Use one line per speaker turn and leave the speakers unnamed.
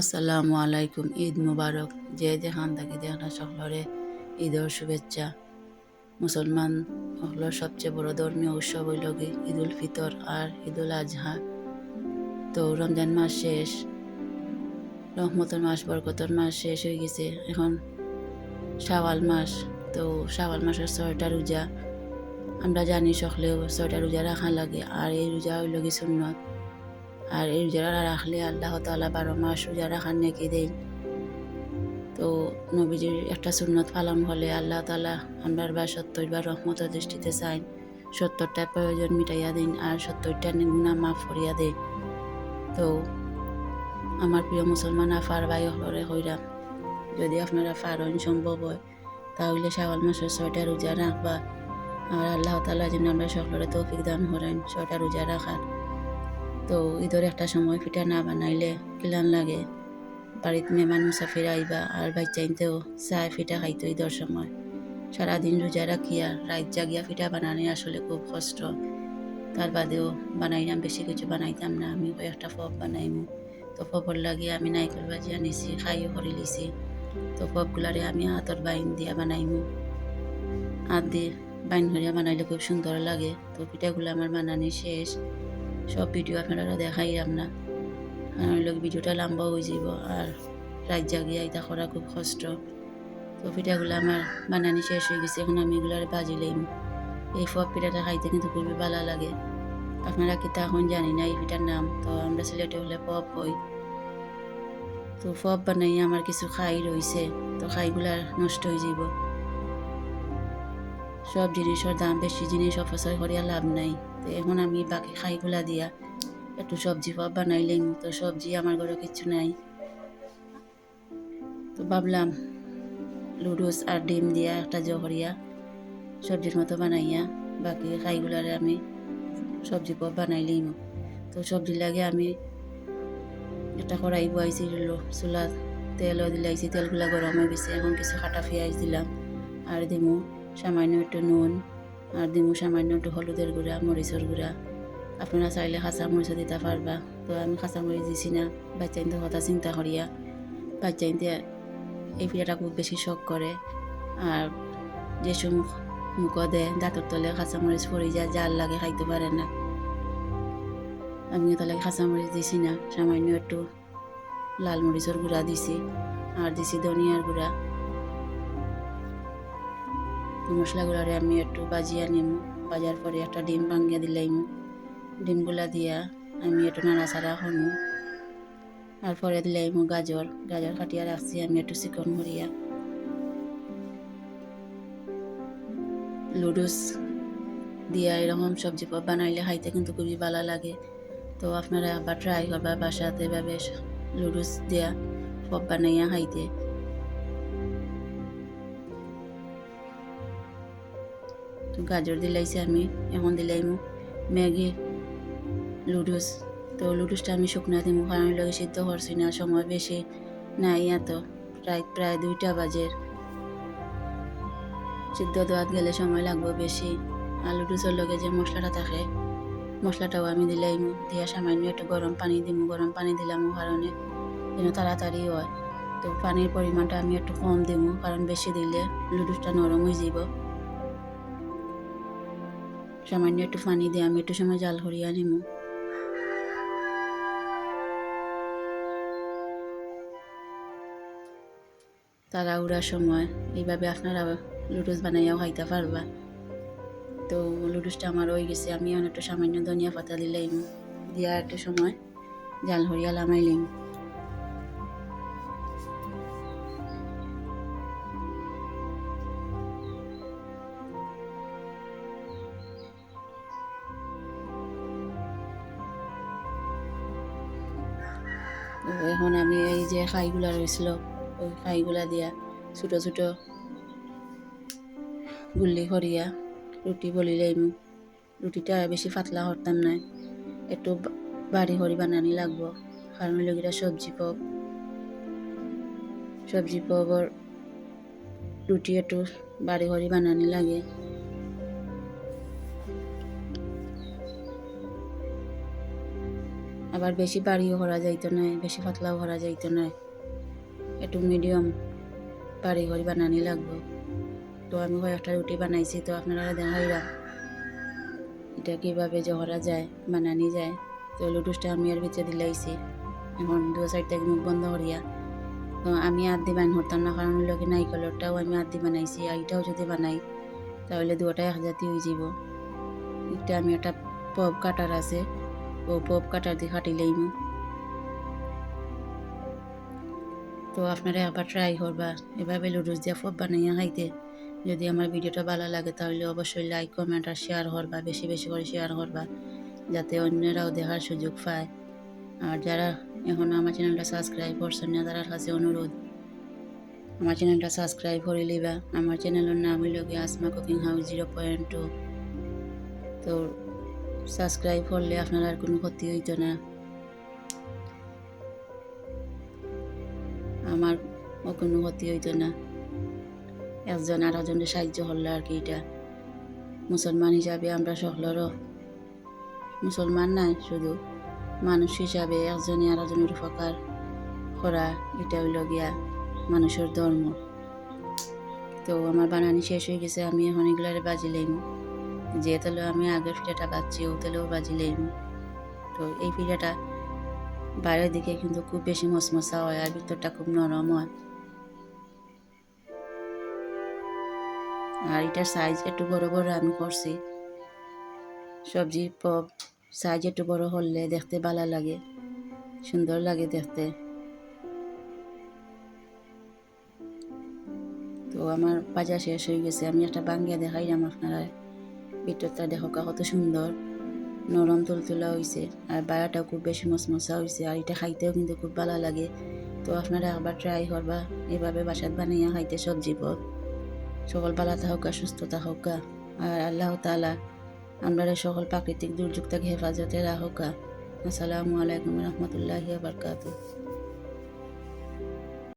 আসসালামু আলাইকুম, ঈদ মুবারক। যে যেখান থাকি দেখা সকলরে ঈদের শুভেচ্ছা। মুসলমান সকলের সবচেয়ে বড় ধর্মীয় উৎসব হইল কি? ঈদ উল ফিতর আর ঈদ উল আজহা। তো রমজান মাস শেষ, রহমতের মাস, বরকতর মাস শেষ হয়ে গেছে। এখন শাওয়াল মাস, তো শাওয়াল মাসের ছয়টা রোজা। আমরা জানি সকলেও ছয়টা রোজা রাখা লাগে, আর এই রোজা হইল কি সুন্নত। আর এই রোজারা রাখলে আল্লাহ তালা বারো মাস রোজা রাখার নেকি দেন। তো নবীজির একটা সুন্নত পালন হলে আল্লাহ তালা আমরা বা সত্তর বা রহমতের দৃষ্টিতে চাইন সত্তরটা প্রয়োজন মিটাইয়া দিন আর সত্তরটা গুণা মাফ করিয়া দেন। তো আমার প্রিয় মুসলমান, আফার ভাই হলরে হইরাম, যদি আপনারা ফারণ সম্ভব হয়, তাহলে শাওয়াল মাসের ছয়টা রোজা রাখবা। আর আল্লাহ তালা যেন আমরা সকলের তৌফিক দান করেন, ছয়টা রোজা রাখার। তো ঈদের একটা সময় পিঠা না বানাইলে কিলান লাগে। বাড়িতে মেহমান মুসাফির আইবা আর বাচ্চাইতেও চায় পিঠা খাইতো ঈদের সময়। সারাদিন রোজা রাখিয়া রাত জাগিয়া পিঠা বানানি আসলে খুব কষ্ট। তার বাদেও বানাইলাম, বেশি কিছু বানাইতাম না। আমি কয়েকটা ফপ বানাইমু। তো ফপর লাগিয়ে আমি নাইকল ভাজি আনিছি খাইও করে লিছি তো ফপগুলারে আমি হাতর বাইন দিয়া বানাইমু। হাত দিয়ে বাইন হরিয়া বানাইলে খুব সুন্দর লাগে। তো পিঠাগুলো আমার বানানি শেষ। সব ভিডিও আপনারা দেখাইলাম না লোক ভিডিওটা লম্বা হয়ে যাব আর রাত জাগিয়ে এটা করা খুব কষ্ট। তো পিঠাগুলো আমার বানানি শেষ হয়ে গেছে, এখন আমি এগুলার বাজি লইম। এই ফপ পিঠাটা খাইতে কিন্তু খুবই ভালো লাগে। আপনারা কি এখন জানি না এই পিঠার নাম, তো আমরা সিলেটে হলে পপ হই। তো ফপ বানাই আমার কিছু খাই রয়েছে তো খাইগুলা নষ্ট হয়ে যাব সব জিনিসের দাম বেশি জিনিস অপচয় করিয়া লাভ নাই। তো এখন আমি বাকি খাইগুলা দিয়া একটু সবজি পপ বানাইলেন তো সবজি আমার ঘরে কিছু নাই। তো ভাবলাম লুডুস আর ডিম দিয়া একটা জহরিয়া সবজির মতো বানাইয়া বাকি খাইগুলারে আমি সবজি পপ বানাইলেই তো সবজি লাগে আমি একটা কড়াই বয়াইছি চুলা তেলও দিলাইছি, তেলগুলা গরম হয়ে গেছে, এখন কিছু কাটা পেঁয়াজ দিলাম। আর দিমু সামান্য একটু নুন আর দিমু সামান্য একটু হলুদের গুঁড়া, মরিচের গুঁড়া। আপনারা চাইলে কাঁচা মরিচও দিতে পারবা। তো আমি কাঁচা মরিচ দিছি না বাচ্চা ইনতে কথা চিন্তা করিয়া। বাচ্চা ইনতে এই পিঠাটা খুব বেশি শখ করে। আর যে সমুখ মুখ দেয় দাঁতর তলে কাঁচা মরিচ পড়ে যায় জাল লাগে খাইতে পারে না। আমি তাহলে কাঁচা মরিচ দিছি না, সামান্য একটু লাল মরিচের গুঁড়া দিছি। আর দিছি ধনিয়ার গুঁড়া। মশলাগুলারে আমি একটু বাজিয়া নিমু। বাজার পরে একটা ডিম ভাঙিয়ে দিলাইমু। ডিমগুলা দিয়া আমি একটু নাড়াচাড়া হনু আর পরে দিলাইমু গাজর। গাজর কাটিয়া রাখছি, আমি একটু চিকন করিয়া। লুডুস দিয়া এরকম সবজি বানাইলে খাইতে কিন্তু খুবই ভালো লাগে। তো আপনারা আবার ট্রাই করবা বাসাতে এভাবে লুডুস দিয়া পপ বানাইয়া খাইতে। তো গাজর দিলাইছি আমি এখন দিলাইমু। ম্যাগি, লুডুস, তো লুডুসটা আমি শুকনা দিমু, কারণ লগে সিদ্ধ করছি না, সময় বেশি নাই এত, প্রায় প্রায় দুইটা বাজের সিদ্ধ দেওয়াত গেলে সময় লাগবে বেশি, আর লুডুসের লগে যে মশলাটা থাকে, মশলাটাও আমি দিলাইমু, দিয়া সামান্য একটু গরম পানি দিমু, গরম পানি দিলাম কারণে যেন তাড়াতাড়ি হয়। তো পানির পরিমাণটা আমি একটু কম দিমু, কারণ বেশি দিলে লুডুসটা নরম হয়ে যাব সামান্য একটু পানি দিয়ে আমি একটু সময় জাল করিয়া তারা উড়ার সময় এইভাবে আপনারা লুডুস বানাইয়াও খাইতে পারবা। তো লুডুসটা আমার হয়ে গেছে, আমি একটু সামান্য ধনিয়া পাতা দিলাম দিয়া একটা সময় জাল হরিয়া লামাইলাম এখন আমি এই যে খাইগুলা রয়েছিল, ওই খাইগুলা দিয়া ছোটো ছোটো গুল্লি করিয়া রুটি বলিলাম রুটিটা বেশি পাতলা করতাম না, একটু বাড়ি করি বানানি লাগবো। কারণ লগিরা সবজি পপ সবজি পপর রুটি একটু বাড়ি করি বানানি লাগে। আবার বেশি বাড়িও করা যাইতো না, বেশি পাতলাও করা যাইতো না। একটু মিডিয়াম বাড়ি করে বানানি লাগবো। তো আমি কয়েকটা রুটি বানাইছি, তো আপনারা দেখাইলাম এটা কীভাবে করা যায়, বানানি যায়। তো লুডুসটা আমি এর ভিতরে দিলাইছি। এখন দু সাইড থেকে মুখ বন্ধ করিয়া। তো আমি আদি বান হতাম না, কারণ হলো কি, নাইকলরটাও আমি আদি বানাইছি আর এটাও যদি বানাই, তাহলে দুটাই এক জাতি হয়ে যাব এটা আমি একটা পপ কাটার আছে। পপ কাটার দিয়ে কাটিলেই মু তো আপনারা আবার ট্রাই করবা। এভাবে লুডুস দিয়ে পপ বানাইয়া খাইতে যদি আমার ভিডিওটা ভালো লাগে তাহলে অবশ্যই লাইক কমেন্ট আর শেয়ার করবা, বেশি বেশি করে শেয়ার করবা, যাতে অন্যরাও দেখার সুযোগ পায়। আর যারা এখন আমার চ্যানেলটা সাবস্ক্রাইব করছেন না, তার কাছে অনুরোধ, আমার চ্যানেলটা সাবস্ক্রাইব করে লিবা আমার চ্যানেলের নাম হইল গিয়ে Asma cooking house zero point two তো সাবস্ক্রাইব করলে আপনার আর কোনো ক্ষতি হইতো না। আমার ও কোনো ক্ষতি হইতো না। একজন আর একজনের সাহায্য করলে আর কি এটা। মুসলমান হিসাবে আমরা সকলেরও মুসলমান নাই শুধু মানুষ হিসাবে একজনে আর একজনের উপকার করা এটা হইল গিয়া মানুষের ধর্ম। তো আমার বানানি শেষ হয়ে গেছে, আমি এখন এগুলারে বাজি লইম। যে তেলে আমি আগের পিঠাটা বাজছি, ও তেলেও বাজি লইম তো এই পিঠাটা বাইরের দিকে কিন্তু খুব বেশি মশমশা হয় আর ভিতরটা খুব নরম হয়। আর এটার সাইজ একটু বড় বড় আমি করছি। সবজি পপ সাইজ একটু বড় হলে দেখতে ভালো লাগে, সুন্দর লাগে দেখতে। তো আমার বাজার শেষ হয়ে গেছে, আমি একটা বাঙ্গিয়া দেখাইলাম আপনারা ভিতরটা দেখো কত সুন্দর নরম তুলতুলা হয়েছে আর বায়াটাও খুব বেশি মশমশা হয়েছে আর এটা খাইতেও কিন্তু খুব ভালো লাগে। তো আপনারা একবার ট্রাই করবা, এভাবে বাসাত বানাইয়া খাইতে সবজি পথ সকল ভালো থাকুক সুস্থ থাকুক আর আল্লাহ তালা আমরা সকল প্রাকৃতিক দুর্যোগ থেকে হেফাজতে রাহুকা আসসালামু আলাইকুম রহমতুল্লাহ বারকাতু